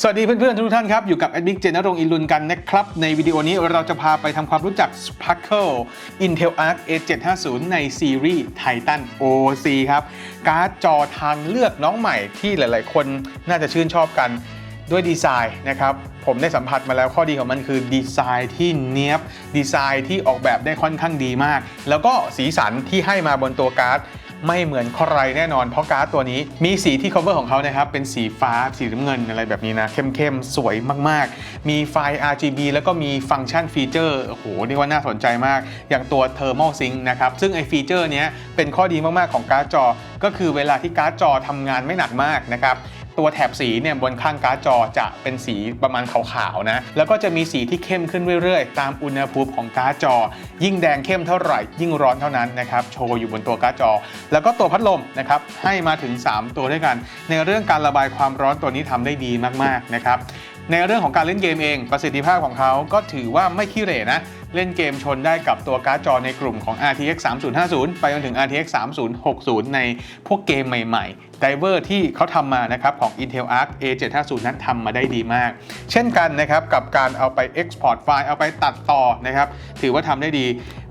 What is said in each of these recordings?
สวัสดีเพื่อนๆทุกท่านครับ อยู่กับแอดมิกเจนรงอินลุนกันนะครับ ในวิดีโอนี้เราจะพาไปทำความรู้จัก Sparkle Intel Arc A750 ในซีรีส์ Titan OC ครับ การ์ดจอทางเลือกน้องใหม่ที่หลายๆ คนน่าจะชื่นชอบกันด้วยดีไซน์นะครับ ผมได้สัมผัสมาแล้วข้อดีของมันคือดีไซน์ที่เนี้ยบดีไซน์ที่ออกแบบได้ค่อนข้างดีมาก แล้วก็สีสันที่ให้มาบนตัวการ์ดไม่เหมือนใครแน่นอน เพราะการ์ดตัวนี้มีสีที่ cover ของเขานะครับ เป็นสีฟ้าสีน้ำเงินอะไรแบบนี้นะ เข้มๆ สวยมากๆ มีไฟ RGB แล้วก็มีฟังก์ชันฟีเจอร์โอ้โหนี่ว่าน่าสนใจมาก อย่างตัว Thermal Sync นะครับ ซึ่งไอฟีเจอร์เนี้ยเป็นข้อดีมากๆของการ์ดจอ ก็คือเวลาที่การ์ดจอทำงานไม่หนักมากนะครับ ตัวแถบสีเนี่ยบนข้างการ์ดจอจะเป็นสีประมาณขาวๆนะ แล้วก็จะมีสีที่เข้มขึ้นเรื่อยๆ ตามอุณหภูมิของการ์ดจอ ยิ่งแดงเข้มเท่าไหร่ ยิ่งร้อนเท่านั้นนะครับ โชว์อยู่บนตัวการ์ดจอ แล้วก็ตัวพัดลมนะครับ ให้มาถึง 3 ตัวด้วยกัน ในเรื่องการระบายความร้อนตัวนี้ทำได้ดีมากๆนะครับ ในเรื่องของการเล่นเกมเอง ประสิทธิภาพของเขาก็ถือว่าไม่ขี้เหร่นะ เล่นเกมชนได้กับตัวการ์ดจอในกลุ่มของ RTX 3050 ไปจนถึง RTX 3060 ในพวกเกมใหม่ๆไดเวอร์ที่เขาทำมานะครับของ Intel Arc A750 นั้นทำมาได้ดีมาก เช่นกันนะครับกับการเอาไป Export ไฟล์เอาไปตัดต่อนะครับถือว่าทำได้ดี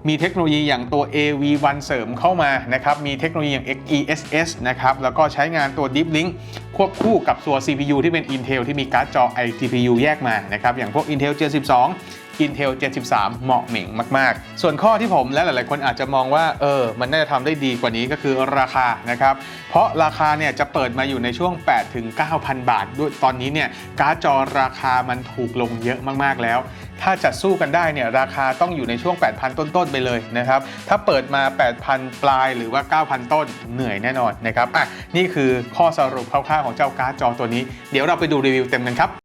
มีเทคโนโลยีอย่างตัว AV1 เสริมเข้ามานะครับ มีเทคโนโลยีอย่าง XeSS นะครับ แล้วก็ใช้งานตัว Deep Link ควบคู่กับตัว CPU ที่เป็น Intel ที่มีการ์ดจอ iGPU แยกมานะครับ อย่างพวก Intel 72 Intel 73เหมาะเหม่งมาก ๆ ส่วนข้อที่ผมและหลาย ๆ คนอาจจะมองว่าเออมันน่าจะทำได้ดีกว่านี้ก็คือราคานะครับ เพราะราคาเนี่ยจะเปิดมาอยู่ในช่วง 8 ถึง 9,000 บาท ด้วยตอนนี้เนี่ยการ์ดจอราคามันถูกลงเยอะมาก ๆ แล้ว ถ้าจะสู้กันได้เนี่ยราคาต้องอยู่ในช่วง 8,000 ต้น ๆ ไปเลยนะครับ ถ้าเปิดมา 8,000 ปลายหรือว่า 9,000 ต้นเหนื่อยแน่นอนนะครับอะนี่คือข้อสรุปคร่าว ๆ ของเจ้าการ์ดจอตัวนี้ เดี๋ยวเราไปดูรีวิวเต็มกันครับ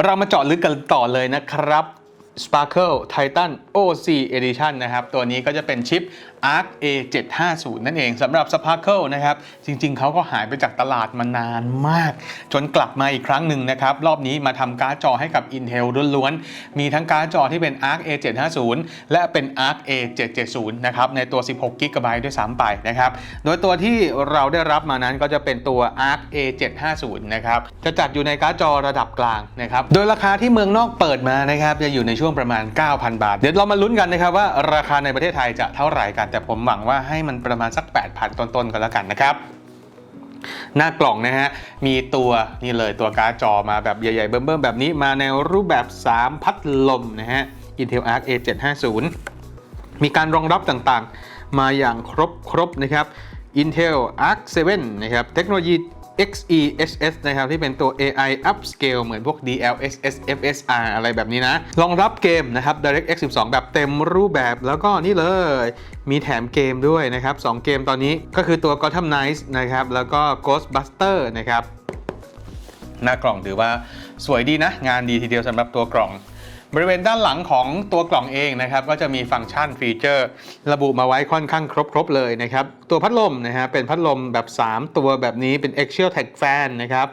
เรามาเจาะลึกกันต่อเลยนะครับ Sparkle Titan OC Edition นะครับ ตัวนี้ก็จะเป็นชิป Arc A750 นั่นเองสำหรับ Sparkle นะครับ จริงๆ เขาก็หายไปจากตลาดมานานมาก จนกลับมาอีกครั้งหนึ่งนะครับ รอบนี้มาทำการ์ดจอให้กับ Intel ล้วนๆ มีทั้งการ์ดจอที่เป็น Arc A750 และเป็น Arc A770 นะครับ ในตัว 16 g b ด้วยซ้ำไปนะครับ โดยตัวที่เราได้รับมานั้นก็จะเป็นตัว Arc A750 นะครับ จะจัดอยู่ในการ์ดจอระดับกลางนะครับ โดยราคาที่เมืองนอกเปิดมานะครับจะอยู่ในช่วงประมาณ 9,000 บาท เดี๋ยวเรามาลุ้นกันนะครับว่าราคาในประเทศไทยจะเท่าไหร่กันแต่ผมหวังว่าให้มันประมาณสัก 8,000 ต้นๆก็นแล้วกันนะครับหน้ากล่องนะฮะ มีตัวนี่เลยตัวการ์ดจอมาแบบใหญ่ๆ เบิ่มๆ แบบนี้มาในรูปแบบ 3 พัดลมนะฮะ Intel Arc A750 มีการรองรับต่างๆ มาอย่างครบครบๆนะครับ Intel Arc 7 นะครับ เทคโนโลยี XeSS นะครับที่เป็นตัว AI Upscale เหมือนพวก DLSS FSR อะไรแบบนี้นะรองรับเกมนะครับ DirectX 12 แบบเต็มรูปแบบแล้วก็นี่เลย มีแถมเกมด้วยนะครับ 2 เกมตอนนี้ก็คือตัว Gotham Knights นะครับแล้วก็ Ghostbuster นะครับหน้ากล่องถือว่าสวยดีนะ งานดีทีเดียวสำหรับตัวกล่อง บริเวณด้านหลังของตัวกล่องเองนะครับก็จะมีฟังก์ชันฟีเจอร์ ระบุมาไว้ค่อนข้างครบๆเลยนะครับ ตัวพัดลมนะฮะเป็นพัดลมแบบ 3 ตัวแบบนี้เป็น Axial Tech Fan นะครับ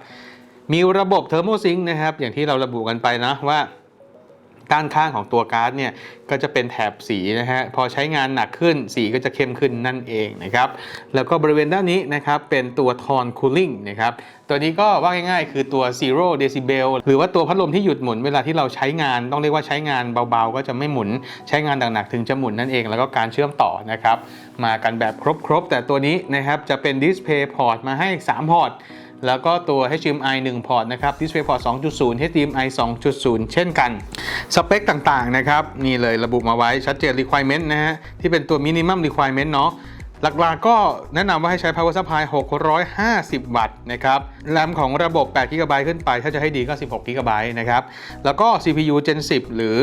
มีระบบเทอร์โมซิงนะครับอย่างที่เราระบุกันไปนะว่า ด้านข้างของตัวการ์ดเนี่ยก็จะเป็นแถบสีนะฮะพอใช้งานหนักขึ้นสีก็จะเข้มขึ้นนั่นเองนะครับแล้วก็บริเวณด้านนี้นะครับเป็นตัวทอนคูลิ่งนะครับตัวนี้ก็ว่าง่ายๆ คือตัว zero decibel หรือว่าตัวพัดลมที่หยุดหมุนเวลาที่เราใช้งานต้องเรียกว่าใช้งานเบาๆ ก็จะไม่หมุนใช้งานหนักๆถึงจะหมุนนั่นเอง แล้วก็การเชื่อมต่อนะครับมากันแบบครบๆ แต่ตัวนี้นะครับจะเป็น display port มาให้ 3 พอร์ต แล้วก็ตัว HDMI 1 พอร์ตนะครับ DisplayPort 2.0 HDMI 2.0 เช่นกัน สเปคต่างๆนะครับ นี่เลยระบุมาไว้ชัดเจน requirement นะฮะ ที่เป็นตัว minimum requirement เนาะหลักๆก็แนะนำว่าให้ใช้ power supply 650 วัตต์นะครับแรมของระบบ8 GB ขึ้นไป ถ้าจะให้ดีก็ 16 GB นะครับ แล้วก็ CPU Gen 10 หรือ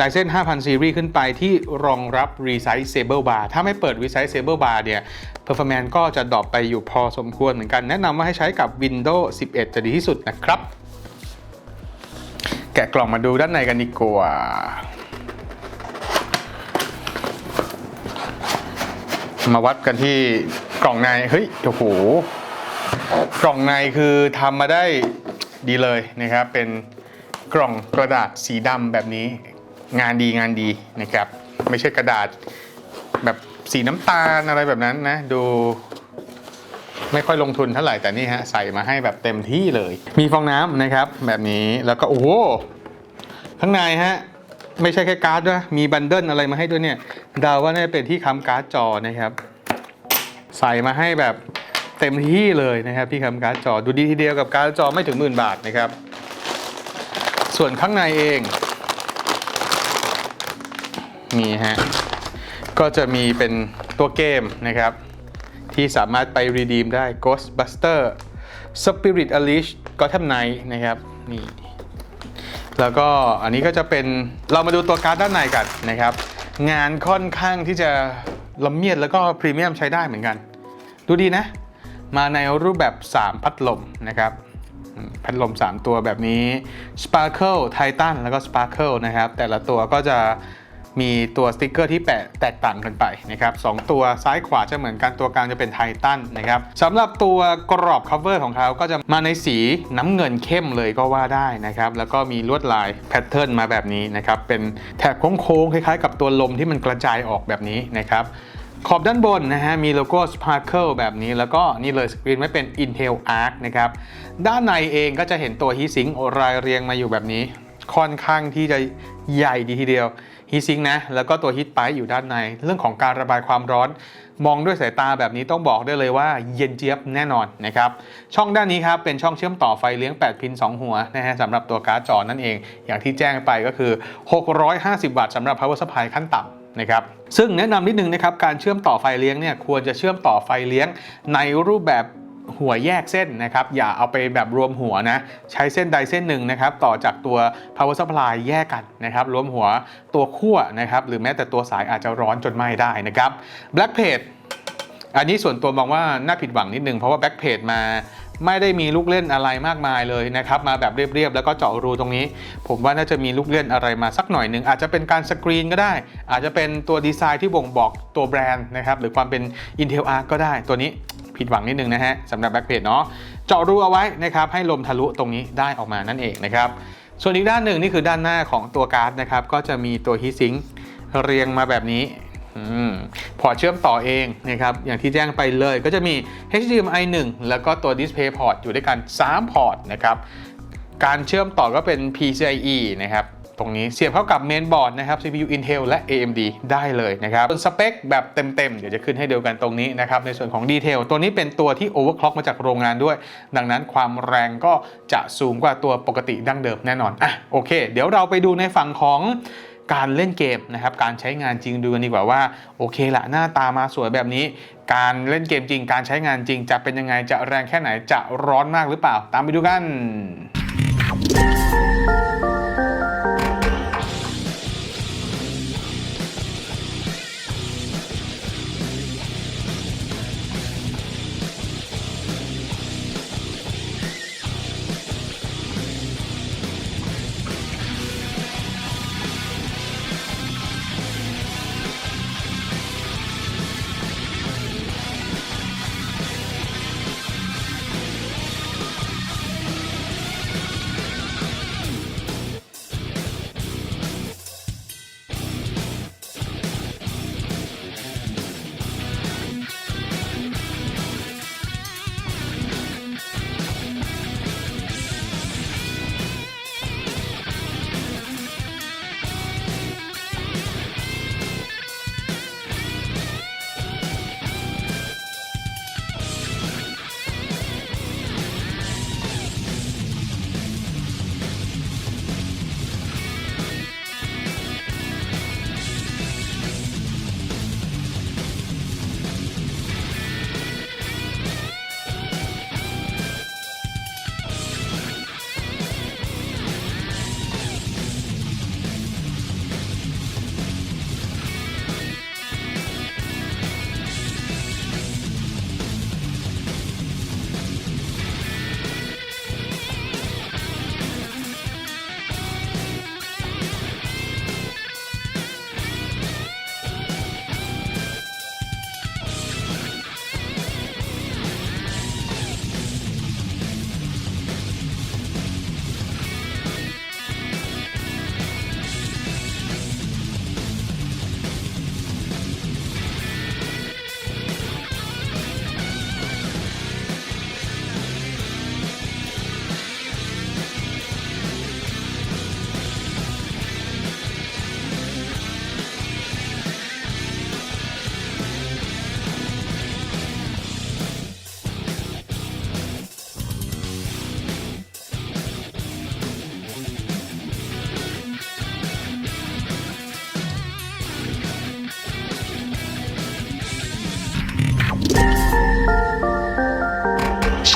Ryzen 5000 Series ขึ้นไปที่รองรับ Resizable Bar ถ้าไม่เปิด Resizable Bar เนี่ย Performance ก็จะดรอปไปอยู่พอสมควรเหมือนกัน แนะนำว่าให้ใช้กับ Windows 11 จะดีที่สุดนะครับ แกะกล่องมาดูด้านในกันดีกว่ามาวัดกันที่กล่องใน เฮ้ย โอ้โห กล่องในคือทำมาได้ดีเลยนะครับ เป็นกล่องกระดาษสีดำแบบนี้ งานดีงานดีนะครับ ไม่ใช่กระดาษแบบสีน้ำตาลอะไรแบบนั้นนะ ดูไม่ค่อยลงทุนเท่าไหร่แต่นี่ฮะใส่มาให้แบบเต็มที่เลย มีฟองน้ำนะครับ แบบนี้แล้วก็โอ้โหข้างในฮะไม่ใช่แค่การ์ดด้วยมีบันเดิลอะไรมาให้ด้วยเนี่ยเดาว่าน่าจะเป็นที่ค้ำการ์ดจอนะครับ ใส่มาให้แบบเต็มที่เลยนะครับที่ค้ำการ์ดจอดูดีทีเดียวกับการ์ดจอไม่ถึงหมื่นบาทนะครับ ส่วนข้างในเอง นี่ฮะ ก็จะมีเป็นตัวเกมนะครับ ที่สามารถไปรีดีมได้ Ghostbuster Spirit Unleashed Gotham Knight นะครับ นี่ แล้วก็อันนี้ก็จะเป็นเรามาดูตัวการ์ดด้านในกันนะครับ งานค่อนข้างที่จะละเมียดแล้วก็พรีเมียมใช้ได้เหมือนกัน ดูดีนะ มาในรูปแบบ 3 พัดลมนะครับพัดลม 3 ตัวแบบนี้ Sparkle Titan แล้วก็ Sparkle นะครับ แต่ละตัวก็จะ มีตัวสติกเกอร์ที่แปะแตกต่างกันไปนะครับสองตัวซ้ายขวาจะเหมือนกันตัวกลางจะเป็นไททันนะครับสำหรับตัวกรอบ cover ของเขาก็จะมาในสีน้ำเงินเข้มเลยก็ว่าได้นะครับแล้วก็มีลวดลายแพทเทิร์นมาแบบนี้นะครับเป็นแถบโค้งๆคล้ายๆ กับตัวลมที่มันกระจายออกแบบนี้นะครับขอบด้านบนนะฮะมีโลโก้ Sparkle แบบนี้แล้วก็นี่เลยสกรีนไว้เป็น Intel Arc นะครับด้านในเองก็จะเห็นตัวฮีซิงรายเรียงมาอยู่แบบนี้ ค่อนข้างที่จะใหญ่ดีทีเดียว ฮีซิงนะแล้วก็ตัวฮีทไปอยู่ด้านใน เรื่องของการระบายความร้อน มองด้วยสายตาแบบนี้ต้องบอกได้เลยว่าเย็นเจี๊ยบแน่นอนนะครับช่องด้านนี้ครับเป็นช่องเชื่อมต่อไฟเลี้ยง 8 พิน 2 หัวนะฮะสำหรับตัวการ์ดจอนั่นเอง อย่างที่แจ้งไปก็คือ 650 วัตต์สำหรับ power supply ขั้นต่ำนะครับซึ่งแนะนำนิดนึงนะครับการเชื่อมต่อไฟเลี้ยงเนี่ยควรจะเชื่อมต่อไฟเลี้ยงในรูปแบบ หัวแยกเส้นนะครับ อย่าเอาไปแบบรวมหัวนะ ใช้เส้นใดเส้นหนึ่งนะครับ ต่อจากตัว power supply แยกกันนะครับ รวมหัวตัวขั้วนะครับ หรือแม้แต่ตัวสายอาจจะร้อนจนไหม้ได้นะครับ black page อันนี้ส่วนตัวมองว่าน่าผิดหวังนิดนึง เพราะว่า back page มา ไม่ได้มีลูกเล่นอะไรมากมายเลยนะครับมาแบบเรียบๆแล้วก็เจาะรูตรงนี้ ผมว่าน่าจะมีลูกเล่นอะไรมาสักหน่อยหนึ่งอาจจะเป็นการสกรีนก็ได้ อาจจะเป็นตัวดีไซน์ที่บ่งบอกตัวแบรนด์นะครับหรือความเป็น Intel Arc ก็ได้ตัวนี้ผิดหวังนิดนึงนะฮะสำหรับ back page เนาะเจาะรูเอาไว้นะครับให้ลมทะลุตรงนี้ได้ออกมานั่นเองนะครับส่วนอีกด้านหนึ่งนี่คือด้านหน้าของตัวการ์ดนะครับก็จะมีตัวฮีซิงเรียงมาแบบนี้ พอร์ตเชื่อมต่อเองนะครับอย่างที่แจ้งไปเลยก็จะมี HDMI 1 แล้วก็ตัว Display Port อยู่ด้วยกัน 3 พอร์ตนะครับการเชื่อมต่อก็เป็น PCIe นะครับตรงนี้เสียบเข้ากับเมนบอร์ดนะครับ CPU Intel และ AMD ได้เลยนะครับส่วนสเปคแบบเต็ม ๆ เดี๋ยวจะขึ้นให้ดูกันตรงนี้นะครับ ในส่วนของดีเทลตัวนี้เป็นตัวที่ overclock มาจากโรงงานด้วย ดังนั้นความแรงก็จะสูงกว่าตัวปกติดั้งเดิมแน่นอนอะโอเค เดี๋ยวเราไปดูในฝั่งของ การเล่นเกมนะครับการใช้งานจริงดูกันดีกว่าว่าโอเคละหน้าตามาสวยแบบนี้ การเล่นเกมจริง การใช้งานจริง จะเป็นยังไงจะแรงแค่ไหนจะร้อนมากหรือเปล่า ตามไปดูกัน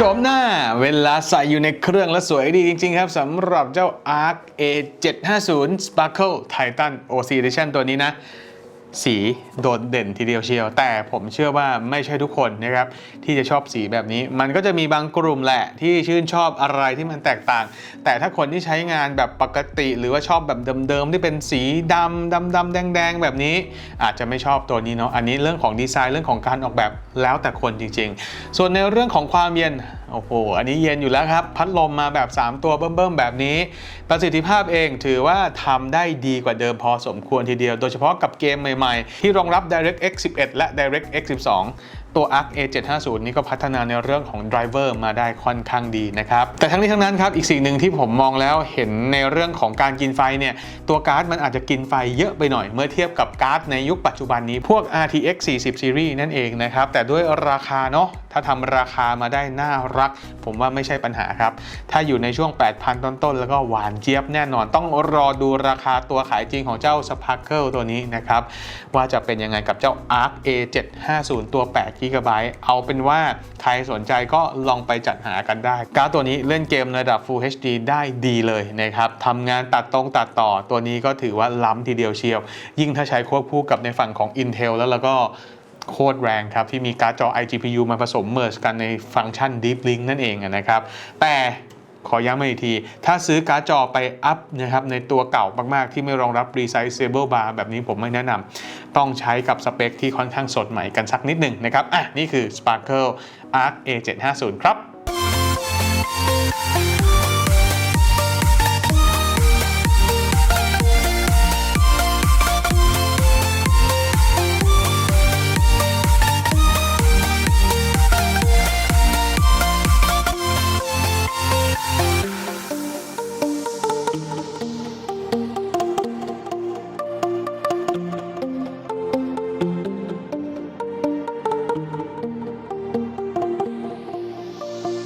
ชมหน้าเวลาใส่อยู่ในเครื่องแล้วสวยดีจริง ๆ ครับสำหรับเจ้า Arc A750 Sparkle Titan OC Edition ตัวนี้นะ สีโดดเด่นทีเดียวเชียว แต่ผมเชื่อว่าไม่ใช่ทุกคนนะครับ ที่จะชอบสีแบบนี้ มันก็จะมีบางกลุ่มแหละ ที่ชื่นชอบอะไรที่มันแตกต่าง แต่ถ้าคนที่ใช้งานแบบปกติ หรือว่าชอบแบบเดิมๆที่เป็นสีดำดำดำแดงแดงๆแบบนี้ อาจจะไม่ชอบตัวนี้เนาะอันนี้เรื่องของดีไซน์เรื่องของการออกแบบ แล้วแต่คนจริง ๆ ส่วนในเรื่องของความเย็น โอ้โห อันนี้เย็นอยู่แล้วครับ พัดลมมาแบบ 3 ตัวเบิ่มๆแบบนี้ ประสิทธิภาพเองถือว่าทำได้ดีกว่าเดิมพอสมควรทีเดียว โดยเฉพาะกับเกมใหม่ๆ ที่รองรับ DirectX 11 และ DirectX 12 ตัว Arc A750 นี่ก็พัฒนาในเรื่องของไดรเวอร์มาได้ค่อนข้างดีนะครับ แต่ทั้งนี้ทั้งนั้นครับ อีกสิ่งหนึ่งที่ผมมองแล้วเห็นในเรื่องของการกินไฟเนี่ย ตัวการ์ดมันอาจจะกินไฟเยอะไปหน่อยเมื่อเทียบกับการ์ดในยุคปัจจุบันนี้พวก RTX 40 Series นั่นเองนะครับ แต่ด้วยราคาเนาะถ้าทำราคามาได้น่ารัก ผมว่าไม่ใช่ปัญหาครับ ถ้าอยู่ในช่วง 8,000 ต้นๆ แล้วก็หวานเจี๊ยบแน่นอน ต้องรอดูราคาตัวขายจริงของเจ้า Sparkle ตัวนี้นะครับว่าจะเป็นยังไงกับเจ้า Arc A750 ตัว8 g b เอาเป็นว่าใครสนใจก็ลองไปจัดหากันได้ การ์ดตัวนี้เล่นเกมในระดับ Full HD ได้ดีเลยนะครับทำงานตัดตรงตัดต่อตัวนี้ก็ถือว่าล้ำทีเดียวเชียว ยิ่งถ้าใช้ควบคู่กับในฝั่งของ Intel แล้วแล้วก็โคตรแรงครับ ที่มีการ์ดจอ iGPU มาผสมเมิร์กันในฟังก์ชัน Deep Link นั่นเองนะครับแต่ ขอย้ำมาอีกที ถ้าซื้อการ์ดจอไปอัพนะครับในตัวเก่ามากๆ ที่ไม่รองรับ Resizable Bar แบบนี้ผมไม่แนะนำต้องใช้กับสเปคที่ค่อนข้างสดใหม่กันสักนิดหนึ่งนะครับอะนี่คือ Sparkle Arc A750 ครับ